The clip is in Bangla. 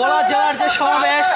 বলা যাওয়ার যে সমাবেশ।